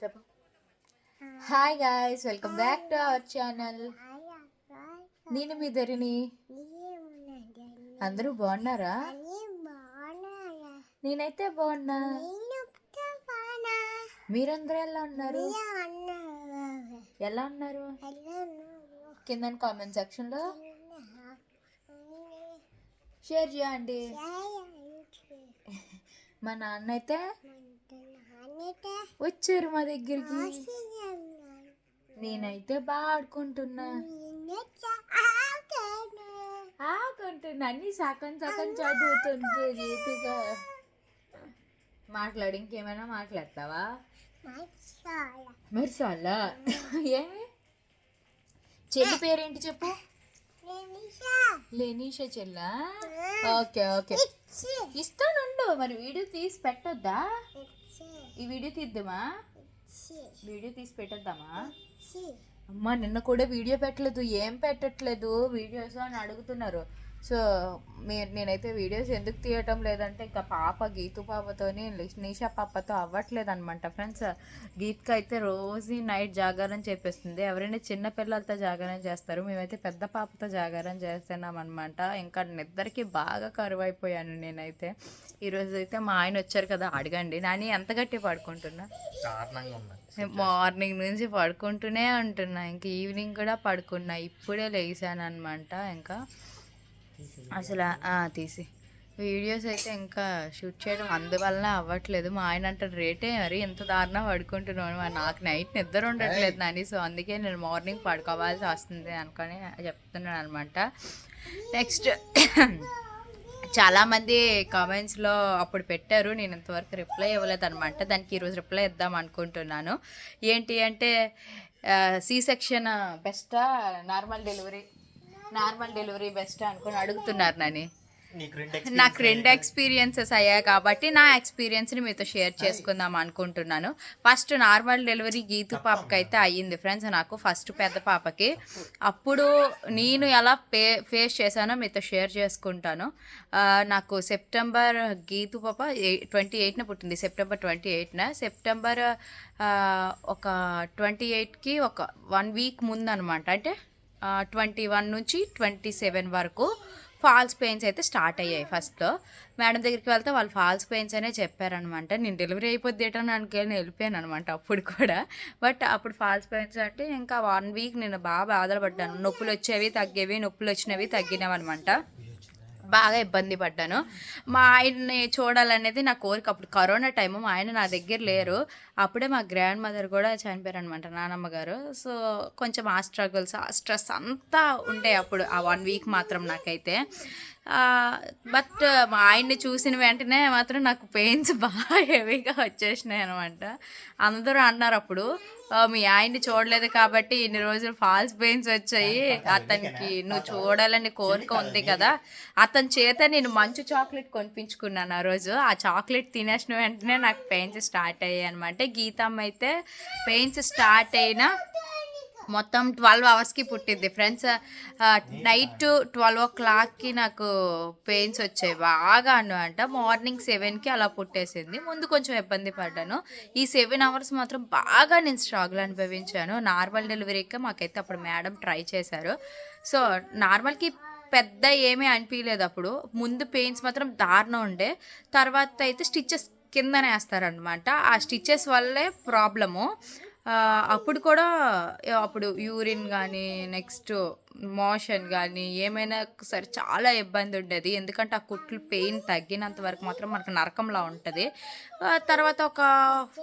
చెప్పు. Hi guys welcome back to our channel నేను మీ ధరిని అందరూ బాగున్నారా? నేనైతే బాగున్నా. మీరందరూ ఎలా ఉన్నారు? ఎలా ఉన్నారు? కింద కామెంట్ సెక్షన్లో షేర్ చేయండి. మా నాన్న అయితే వచ్చారు మా దగ్గరికి. నేనైతే బాగా ఆడుకుంటున్నా. ఆడుకుంటున్నా. అన్ని సగం సగం చదువుతుంది మాట్లాడు ఇంకేమైనా మాట్లాడతావా? మరి చాలా ఏమి చెల్లి పేరేంటి చెప్పు? లేనీషా. చెల్లా? Okay okay. ఇస్తానుండు మరి వీడియో తీసి పెట్టొద్దా? ఈ వీడియో తీద్దామా? వీడియో తీసి పెట్టొద్దామా? అమ్మ నిన్న కూడా వీడియో పెట్టలేదు. ఏం పెట్టట్లేదు? వీడియోస్ అని అడుగుతున్నారు. సో మీ నేనైతే వీడియోస్ ఎందుకు తీయటం లేదంటే ఇంకా పాప గీతు పాపతోని నిషా పాపతో అవ్వట్లేదు అనమాట ఫ్రెండ్స్. గీత్కి అయితే రోజు నైట్ జాగారం చేపిస్తుంది. ఎవరైనా చిన్న పిల్లలతో జాగారం చేస్తారు. మేమైతే పెద్ద పాపతో జాగారం చేస్తున్నాం అనమాట ఇంకా నిద్రకి బాగా కరువు అయిపోయాను నేనైతే ఈరోజు అయితే మా ఆయన వచ్చారు కదా అడగండి. నాని ఎంత గట్టి పడుకుంటున్నా? మార్నింగ్ నుంచి పడుకుంటూనే ఉంటున్నా. ఇంకా ఈవినింగ్ కూడా పడుకున్నా. ఇప్పుడే లేచాను అనమాట ఇంకా అసలు తీసి. వీడియోస్ అయితే ఇంకా షూట్ చేయడం అందువల్ల అవ్వట్లేదు. మా ఆయన అంటాడు రేటే మరి ఎంత దారుణం పడుకుంటున్నాను నాకు నైట్ నిద్ర ఉండట్లేదు నాని. సో అందుకే నేను మార్నింగ్ పడుకోవాల్సి వస్తుంది అనుకొని చెప్తున్నాను అనమాట నెక్స్ట్ చాలామంది కామెంట్స్లో అప్పుడు పెట్టారు నేను ఇంతవరకు రిప్లై ఇవ్వలేదు అనమాట దానికి ఈరోజు రిప్లై ఇద్దాం అనుకుంటున్నాను. ఏంటి అంటే C section బెస్టా? Normal delivery? Normal delivery బెస్టా అనుకుని అడుగుతున్నారు నని. నీకు రెండు ఎక్స్పీరియన్సెస్ అయ్యాయి. కాబట్టి నా ఎక్స్పీరియన్స్ని మీతో షేర్ చేసుకుందాం అనుకుంటున్నాను. ఫస్ట్ నార్మల్ డెలివరీ గీతు పాపకి అయితే అయ్యింది ఫ్రెండ్స్ నాకు ఫస్ట్ పెద్ద పాపకి. అప్పుడు నేను ఎలా పే ఫేస్ చేశానో మీతో షేర్ చేసుకుంటాను. నాకు సెప్టెంబర్ గీతు పాప ట్వంటీ ఎయిట్న పుట్టింది. సెప్టెంబర్ ట్వంటీ ఎయిట్న సెప్టెంబర్ ఒక ట్వంటీ ఎయిట్కి ఒక వన్ వీక్ ముందు అనమాట అంటే ట్వంటీ వన్ నుంచి ట్వంటీ సెవెన్ వరకు ఫాల్స్ పెయిన్స్ అయితే స్టార్ట్ అయ్యాయి ఫస్ట్లో మేడం దగ్గరికి వెళ్తే వాళ్ళు ఫాల్స్ పెయిన్స్ అనే చెప్పారనమాట. నేను డెలివరీ అయిపోద్ది ఏటో అనుకెళ్ళి వెళ్ళిపోయాను అనమాట అప్పుడు కూడా. బట్ అప్పుడు ఫాల్స్ పెయిన్స్ అంటే ఇంకా వన్ వీక్ నేను బాగా బాధలు పడ్డాను. నొప్పులు వచ్చేవి తగ్గేవి నొప్పులు వచ్చినవి తగ్గినవి అనమాట బాగా ఇబ్బంది పడ్డాను. మా ఆయన్ని చూడాలనేది నా కోరిక. అప్పుడు కరోనా టైము మా ఆయన నా దగ్గర లేరు. అప్పుడే మా గ్రాండ్ మదర్ కూడా చనిపోయారు అనమాట నానమ్మ గారు. సో కొంచెం ఆ స్ట్రగుల్స్ ఆ స్ట్రెస్ అంతా ఉండే అప్పుడు ఆ వన్ వీక్ మాత్రం నాకైతే. బట్ మా ఆయన్ని చూసిన వెంటనే మాత్రం నాకు పెయిన్స్ బాగా హెవీగా వచ్చేసినాయి అనమాట అందరూ అన్నారు అప్పుడు మీ ఆయన్ని చూడలేదు కాబట్టి ఇన్ని రోజులు ఫాల్స్ పెయిన్స్ వచ్చాయి. అతనికి నువ్వు చూడాలని కోరిక ఉంది కదా. అతని చేత నేను మంచు చాక్లెట్ కొనిపించుకున్నాను ఆ రోజు. ఆ చాక్లెట్ తినేసిన వెంటనే నాకు పెయిన్స్ స్టార్ట్ అయ్యాయి అనమాట గీతమ్మ అయితే పెయిన్స్ స్టార్ట్ అయిన మొత్తం ట్వెల్వ్ అవర్స్కి పుట్టింది ఫ్రెండ్స్ నైట్ ట్వెల్వ్ ఓ క్లాక్కి నాకు పెయిన్స్ వచ్చాయి. బాగా అనమాట మార్నింగ్ సెవెన్కి అలా పుట్టేసింది. ముందు కొంచెం ఇబ్బంది పడ్డాను. ఈ సెవెన్ అవర్స్ మాత్రం బాగా నేను స్ట్రగుల్ అనుభవించాను. నార్మల్ డెలివరీకి మాకైతే అప్పుడు మేడం ట్రై చేశారు. సో నార్మల్కి పెద్ద ఏమీ అనిపించలేదు అప్పుడు. ముందు పెయిన్స్ మాత్రం దారుణం ఉండే. తర్వాత అయితే స్టిచ్చెస్ కిందనే వేస్తారనమాట ఆ స్టిచ్చెస్ వల్లే ప్రాబ్లము అప్పుడు కూడా అప్పుడు యూరిన్ కానీ నెక్స్ట్ మోషన్ కానీ ఏమైనా సరే చాలా ఇబ్బంది ఉండేది. ఎందుకంటే ఆ కుట్లు పెయిన్ తగ్గినంత వరకు మాత్రం మనకు నరకంలా ఉంటుంది. తర్వాత ఒక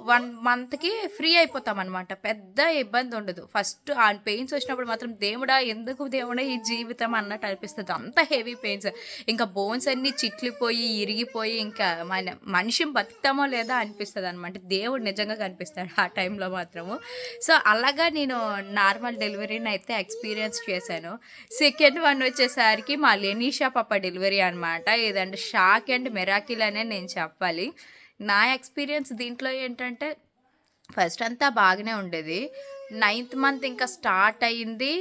వన్ మంత్కి ఫ్రీ అయిపోతాం అనమాట పెద్ద ఇబ్బంది ఉండదు. ఫస్ట్ ఆ పెయిన్స్ వచ్చినప్పుడు మాత్రం దేవుడా ఎందుకు దేవుడా ఈ జీవితం? అన్నట్టు అనిపిస్తుంది. అంత హెవీ పెయిన్స్. ఇంకా బోన్స్ అన్నీ చిట్లిపోయి ఇరిగిపోయి ఇంకా మన మనిషి బతుకుతామో లేదా అనిపిస్తుంది అనమాట దేవుడు నిజంగా కనిపిస్తాడు ఆ టైంలో మాత్రము. సో అలాగా నేను నార్మల్ డెలివరీని అయితే ఎక్స్పీరియన్స్ చేశాను. సెకండ్ వన్ వచ్చేసరికి మా లెనీషా పాప డెలివరీ అనమాట ఇదంటే షాక్ అండ్ మెరాకిల్ అనే నేను చెప్పాలి. నా ఎక్స్పీరియన్స్ దీంట్లో ఏంటంటే ఫస్ట్ అంతా బాగానే ఉండేది. నైన్త్ మంత్ ఇంకా స్టార్ట్ అయ్యింది.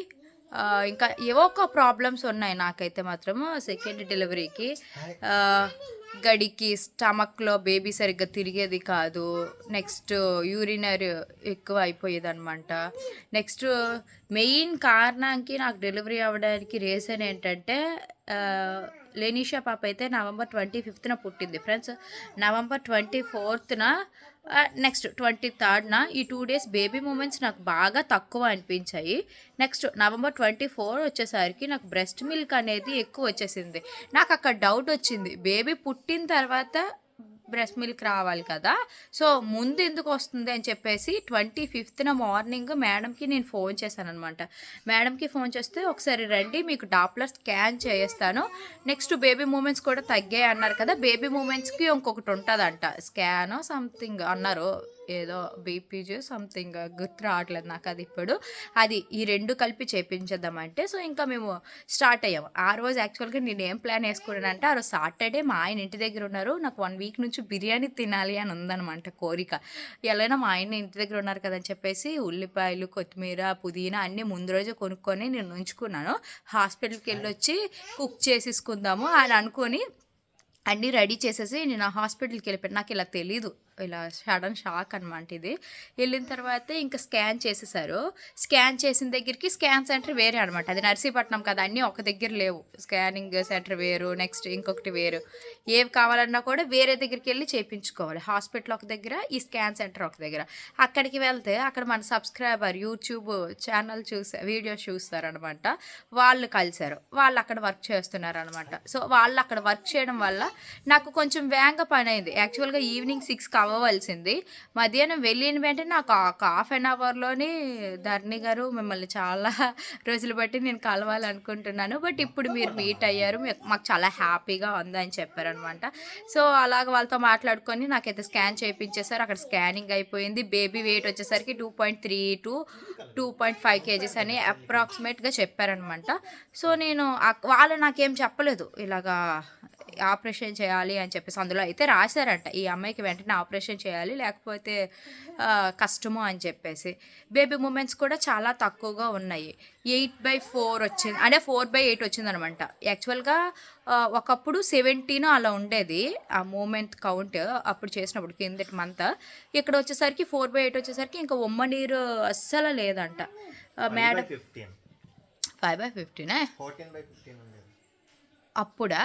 ఇంకా ఏవో ఒక ప్రాబ్లమ్స్ ఉన్నాయి నాకైతే మాత్రం. సెకండ్ డెలివరీకి గడికి స్టమక్లో బేబీ సరిగ్గా తిరిగేది కాదు. నెక్స్ట్ యూరినరీ ఎక్కువ అయిపోయేది అనమాట నెక్స్ట్ మెయిన్ కారణానికి నాకు డెలివరీ అవ్వడానికి రీజన్ ఏంటంటే లెనీషా పాప అయితే నవంబర్ ట్వంటీ ఫిఫ్త్న పుట్టింది. ఫ్రెండ్స్ నవంబర్ ట్వంటీ ఫోర్త్న నెక్స్ట్ ట్వంటీ థర్డ్న ఈ టూ డేస్ బేబీ మూమెంట్స్ నాకు బాగా తక్కువ అనిపించాయి. నెక్స్ట్ నవంబర్ ట్వంటీ ఫోర్ వచ్చేసరికి నాకు బ్రెస్ట్ మిల్క్ అనేది ఎక్కువ వచ్చేసింది. నాకు అక్కడ డౌట్ వచ్చింది. బేబీ పుట్టిన తర్వాత బ్రెస్ట్ మిల్క్ రావాలి కదా. సో ముందు ఎందుకు వస్తుంది అని చెప్పేసి ట్వంటీ ఫిఫ్త్న మార్నింగ్ మేడంకి నేను ఫోన్ చేశాను అనమాట మేడంకి ఫోన్ చేస్తే ఒకసారి రండి మీకు డాప్లర్ స్కాన్ చేస్తాను నెక్స్ట్ బేబీ మూమెంట్స్ కూడా తగ్గాయి అన్నారు కదా. బేబీ మూమెంట్స్కి ఇంకొకటి ఉంటుందంట. స్కాన్ సంథింగ్ అన్నారు. ఏదో బీపీజీ సంథింగ్ గుర్తు రావట్లేదు నాకు అది ఇప్పుడు అది ఈ రెండు కలిపి చేపించేద్దామంటే సో ఇంకా మేము స్టార్ట్ అయ్యాము. ఆ రోజు యాక్చువల్గా నేను ఏం ప్లాన్ వేసుకున్నానంటే ఆ రోజు సాటర్డే మా ఆయన ఇంటి దగ్గర ఉన్నారు. నాకు వన్ వీక్ నుంచి బిర్యానీ తినాలి అని ఉందన్నమాట కోరిక. ఎలాగైనా మా ఆయన ఇంటి దగ్గర ఉన్నారు కదని చెప్పేసి ఉల్లిపాయలు కొత్తిమీర పుదీనా అన్నీ ముందు రోజు కొనుక్కొని నేను ఉంచుకున్నాను. హాస్పిటల్కి వెళ్ళి వచ్చి కుక్ చేసేసుకుందాము అని అనుకొని అన్నీ రెడీ చేసేసి నేను ఆ హాస్పిటల్కి వెళ్ళిపోయాను. నాకు ఇలా తెలీదు. ఇలా సడన్ షాక్ అనమాట ఇది. వెళ్ళిన తర్వాత ఇంకా స్కాన్ చేసేసారు. స్కాన్ చేసిన దగ్గరికి స్కాన్ సెంటర్ వేరే అనమాట అది నర్సీపట్నం కదా అన్నీ ఒక దగ్గర లేవు. స్కానింగ్ సెంటర్ వేరు నెక్స్ట్ ఇంకొకటి వేరు. ఏవి కావాలన్నా కూడా వేరే దగ్గరికి వెళ్ళి చేయించుకోవాలి. హాస్పిటల్ ఒక దగ్గర ఈ స్కాన్ సెంటర్ ఒక దగ్గర. అక్కడికి వెళ్తే అక్కడ మన సబ్స్క్రైబర్ యూట్యూబ్ ఛానల్ చూసే వీడియోస్ చూస్తారనమాట వాళ్ళు కలిశారు. వాళ్ళు అక్కడ వర్క్ చేస్తున్నారు అనమాట సో వాళ్ళు అక్కడ వర్క్ చేయడం వల్ల నాకు కొంచెం వేగంగా పని అయింది. యాక్చువల్గా ఈవినింగ్ సిక్స్ కావాలి అవ్వవలసింది. మధ్యాహ్నం వెళ్ళిన వెంటనే నాకు ఒక హాఫ్ అన్ అవర్లోనే ధర్ని గారు మిమ్మల్ని చాలా రోజులు బట్టి నేను కలవాలనుకుంటున్నాను. బట్ ఇప్పుడు మీరు మీట్ అయ్యారు. మాకు చాలా హ్యాపీగా ఉందని చెప్పారనమాట. సో అలాగ వాళ్ళతో మాట్లాడుకొని నాకైతే స్కాన్ చేయించేసారు అక్కడ స్కానింగ్ అయిపోయింది. బేబీ వెయిట్ వచ్చేసరికి two point three to two point five KGs అని అప్రాక్సిమేట్గా చెప్పారనమాట. సో నేను వాళ్ళు నాకేం చెప్పలేదు. ఇలాగా ఆపరేషన్ చేయాలి అని చెప్పేసి అందులో అయితే రాశారంట. ఈ అమ్మాయికి వెంటనే ఆపరేషన్ చేయాలి లేకపోతే కష్టము అని చెప్పేసి. బేబీ మూమెంట్స్ కూడా చాలా తక్కువగా ఉన్నాయి. ఎయిట్ బై ఫోర్ వచ్చింది అంటే ఫోర్ బై ఎయిట్ వచ్చింది అనమాట యాక్చువల్గా ఒకప్పుడు సెవెంటీన్ అలా ఉండేది ఆ మూమెంట్ కౌంట్ అప్పుడు చేసినప్పుడు కిందటి మంత్. ఇక్కడ వచ్చేసరికి ఫోర్ బై ఎయిట్ వచ్చేసరికి ఇంకా ఉమ్మ నీరు అస్సలు లేదంట. మేడం ఫైవ్ బై ఫిఫ్టీనే? అప్పుడా?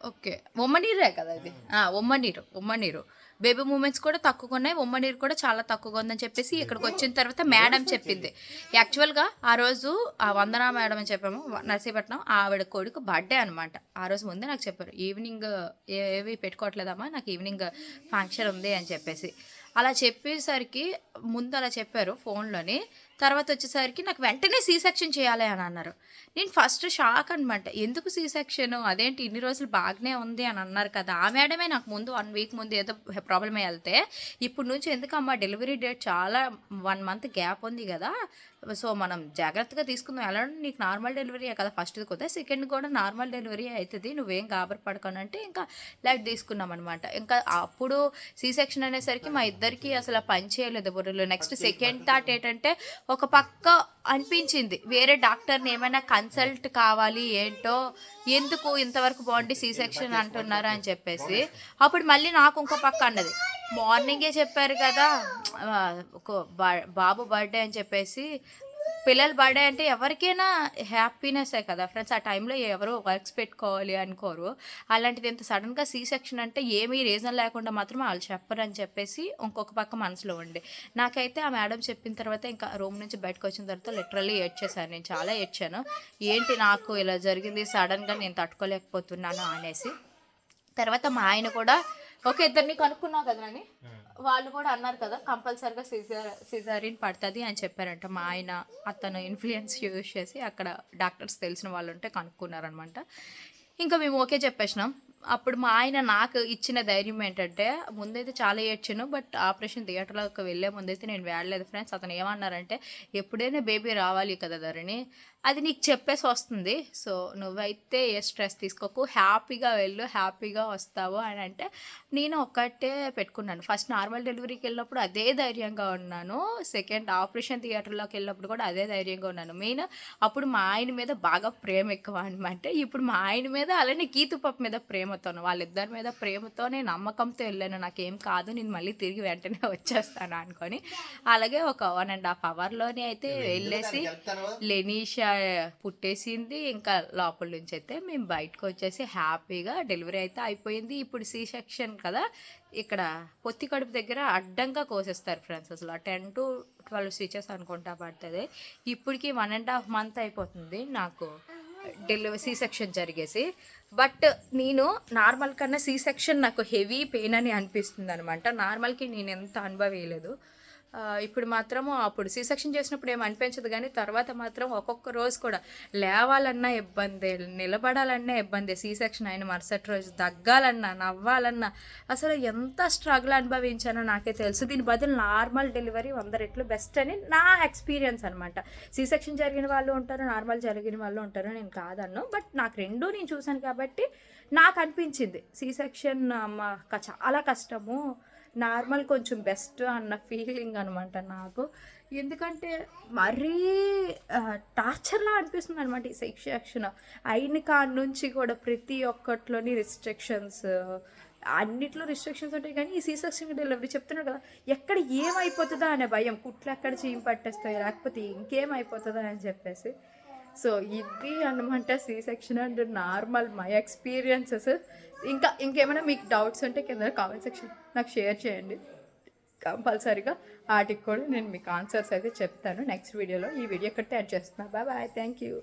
ఓకే. ఉమ్మనీరే కదా ఇది? ఉమ్మనీరు ఉమ్మనీరు బేబీ మూమెంట్స్ కూడా తక్కువగా ఉన్నాయి ఉమ్మనీరు కూడా చాలా తక్కువగా ఉందని చెప్పేసి ఇక్కడికి వచ్చిన తర్వాత మేడం చెప్పింది. యాక్చువల్గా ఆ రోజు ఆ వందన మేడం అని చెప్పాము నర్సీపట్నం ఆవిడ కొడుకు బర్త్డే అనమాట ఆ రోజు ముందే నాకు చెప్పారు ఈవినింగ్ ఏవి పెట్టుకోవట్లేదమ్మా నాకు ఈవినింగ్ ఫంక్షన్ ఉంది అని చెప్పేసి. అలా చెప్పేసరికి ముందు అలా చెప్పారు ఫోన్లోని తర్వాత వచ్చేసరికి నాకు వెంటనే సీ సెక్షన్ చేయాలి అని అన్నారు. నేను ఫస్ట్ షాక్ అనమాట ఎందుకు సీ సెక్షన్ అదేంటి ఇన్ని రోజులు బాగానే ఉంది అని అన్నారు కదా. ఆ మేడమే నాకు ముందు వన్ వీక్ ముందు ఏదో ప్రాబ్లం వెళ్తే ఇప్పుడు నుంచి ఎందుకమ్మా డెలివరీ డేట్ చాలా వన్ మంత్ గ్యాప్ ఉంది కదా. సో మనం జాగ్రత్తగా తీసుకుందాం. ఎలా నీకు నార్మల్ డెలివరీ కదా ఫస్ట్ కొద్ది. సెకండ్ కూడా నార్మల్ డెలివరీ అవుతుంది నువ్వేం గాబర్ పడుకోనంటే ఇంకా లైట్ తీసుకున్నాం అనమాట ఇంకా అప్పుడు సీ సెక్షన్ అనేసరికి మా ఇద్దరికి అసలు పని చేయలేదు బుర్రలో. నెక్స్ట్ సెకండ్ థాట్ ఏంటంటే ఒక పక్క అనిపించింది. వేరే డాక్టర్ని ఏమైనా కన్సల్ట్ కావాలి ఏంటో ఎందుకు ఇంతవరకు బాగుండి సీ సెక్షన్ అంటున్నారు అని చెప్పేసి అప్పుడు మళ్ళీ నాకు ఇంకో పక్క అన్నది. మార్నింగే చెప్పారు కదా ఒక బాబు బర్త్డే అని చెప్పేసి పిల్లల బర్త్డే అంటే ఎవరికైనా హ్యాపీనెస్సే కదా. ఫ్రెండ్స్ ఆ టైంలో ఎవరో వర్క్స్ పెట్టుకోవాలి అనుకోరు. అలాంటిది ఇంత సడన్గా సీ సెక్షన్ అంటే ఏమీ రీజన్ లేకుండా మాత్రం వాళ్ళు చెప్పరు అని చెప్పేసి ఇంకొక పక్క మనసులో ఉండే. నాకైతే ఆ మేడం చెప్పిన తర్వాత ఇంకా రూమ్ నుంచి బయటకు వచ్చిన తర్వాత లిటరల్లీ ఏడ్చేసాను నేను చాలా ఏడ్చాను. ఏంటి నాకు ఇలా జరిగింది? సడన్గా నేను తట్టుకోలేకపోతున్నాను అనేసి. తర్వాత మా ఆయన కూడా ఓకే ఇద్దరిని కనుక్కున్నావు కదా అని వాళ్ళు కూడా అన్నారు కదా కంపల్సరిగా సిజర్ సిజారిన్ పడుతుంది అని చెప్పారంట. మా ఆయన అతను ఇన్ఫ్లుయెన్స్ యూజ్ చేసి అక్కడ డాక్టర్స్ తెలిసిన వాళ్ళు ఉంటే కనుక్కున్నారనమాట. ఇంకా మేము ఓకే చెప్పేసినాం. అప్పుడు మా ఆయన నాకు ఇచ్చిన ధైర్యం ఏంటంటే ముందైతే చాలా ఏడ్చాను బట్ ఆపరేషన్ థియేటర్లోకి వెళ్ళే ముందైతే నేను వెళ్ళలేదు. ఫ్రెండ్స్ అతను ఏమన్నారంటే ఎప్పుడైనా బేబీ రావాలి కదా ధరణి అది నీకు చెప్పేసి వస్తుంది. సో నువ్వైతే ఏ స్ట్రెస్ తీసుకోకు. హ్యాపీగా వెళ్ళు హ్యాపీగా వస్తావు అని అంటే నేను ఒక్కటే పెట్టుకున్నాను. ఫస్ట్ నార్మల్ డెలివరీకి వెళ్ళినప్పుడు అదే ధైర్యంగా ఉన్నాను. సెకండ్ ఆపరేషన్ థియేటర్లోకి వెళ్ళినప్పుడు కూడా అదే ధైర్యంగా ఉన్నాను. మెయిన్ అప్పుడు మా ఆయన మీద బాగా ప్రేమ ఎక్కువ అనమాట ఇప్పుడు మా ఆయన మీద అలానే గీతు పప్పు మీద ప్రేమతోను వాళ్ళిద్దరి మీద ప్రేమతోనే నమ్మకంతో వెళ్ళాను. నాకేం కాదు నేను మళ్ళీ తిరిగి వెంటనే వచ్చేస్తాను అనుకొని. అలాగే ఒక వన్ అండ్ హాఫ్ అవర్లోనే అయితే వెళ్ళేసి లెనీషా పుట్టేసింది. ఇంకా లోపల నుంచి అయితే మేము బయటకు వచ్చేసి హ్యాపీగా డెలివరీ అయితే అయిపోయింది. ఇప్పుడు సి సెక్షన్ కదా ఇక్కడ పొత్తి కడుపు దగ్గర అడ్డంగా కోసేస్తారు ఫ్రెండ్స్ అసలు. టెన్ టు ట్వెల్వ్ స్టిచెస్ అనుకుంటా పడుతుంది. ఇప్పటికి వన్ అండ్ హాఫ్ మంత్ అయిపోతుంది నాకు డెలివరీ సీ సెక్షన్ జరిగేసి. బట్ నేను నార్మల్ కన్నా సీ సెక్షన్ నాకు హెవీ పెయిన్ అని అనిపిస్తుంది అనమాట నార్మల్కి నేను ఎంత అనుభవేయలేదు. ఆ, ఇప్పుడు మాత్రము అప్పుడు సీ సెక్షన్ చేసినప్పుడు ఏం అనిపించదు కానీ తర్వాత మాత్రం ఒక్కొక్క రోజు కూడా లేవాలన్నా ఇబ్బంది నిలబడాలన్నా ఇబ్బంది సి సెక్షన్ అయిన మరుసటి రోజు దగ్గాలన్నా నవ్వాలన్నా. అసలు ఎంత స్ట్రగుల్ అనుభవించానో నాకే తెలుసు. దీని బదులు నార్మల్ డెలివరీ వంద రెట్లు బెస్ట్ అని నా ఎక్స్పీరియన్స్ అనమాట సి సెక్షన్ జరిగిన వాళ్ళు ఉంటారు నార్మల్ జరిగిన వాళ్ళు ఉంటారు నేను కాదన్ను. బట్ నాకు రెండూ నేను చూశాను కాబట్టి నాకు అనిపించింది. సీ సెక్షన్ చాలా కష్టము. నార్మల్ కొంచెం బెస్ట్ అన్న ఫీలింగ్ అనమాట నాకు. ఎందుకంటే మరీ టార్చర్లా అనిపిస్తుంది అనమాట ఈ సెక్షన్ అయిన కాడ నుంచి కూడా ప్రతి ఒక్కట్లోని రిస్ట్రిక్షన్స్ అన్నిట్లో రిస్ట్రిక్షన్స్ ఉంటాయి కానీ ఈ సీ సెక్షన్ డెలివరీ చెప్తున్నాడు కదా ఎక్కడ ఏమైపోతుందా అనే భయం. కుట్లు ఎక్కడ చీమ పట్టేస్తాయి లేకపోతే ఇంకేమైపోతుందా అని చెప్పేసి. సో ఇది అనమాట C section and normal my experiences ఇంకా ఇంకేమైనా మీకు డౌట్స్ ఉంటే కింద కామెంట్ సెక్షన్ నాకు షేర్ చేయండి. కంపల్సరీగా వాటికి కూడా నేను మీకు ఆన్సర్స్ అయితే చెప్తాను. నెక్స్ట్ వీడియోలో ఈ వీడియో ఎక్కడితే యాడ్ చేస్తున్నాను బాయ్ బాయ్ థ్యాంక్ యూ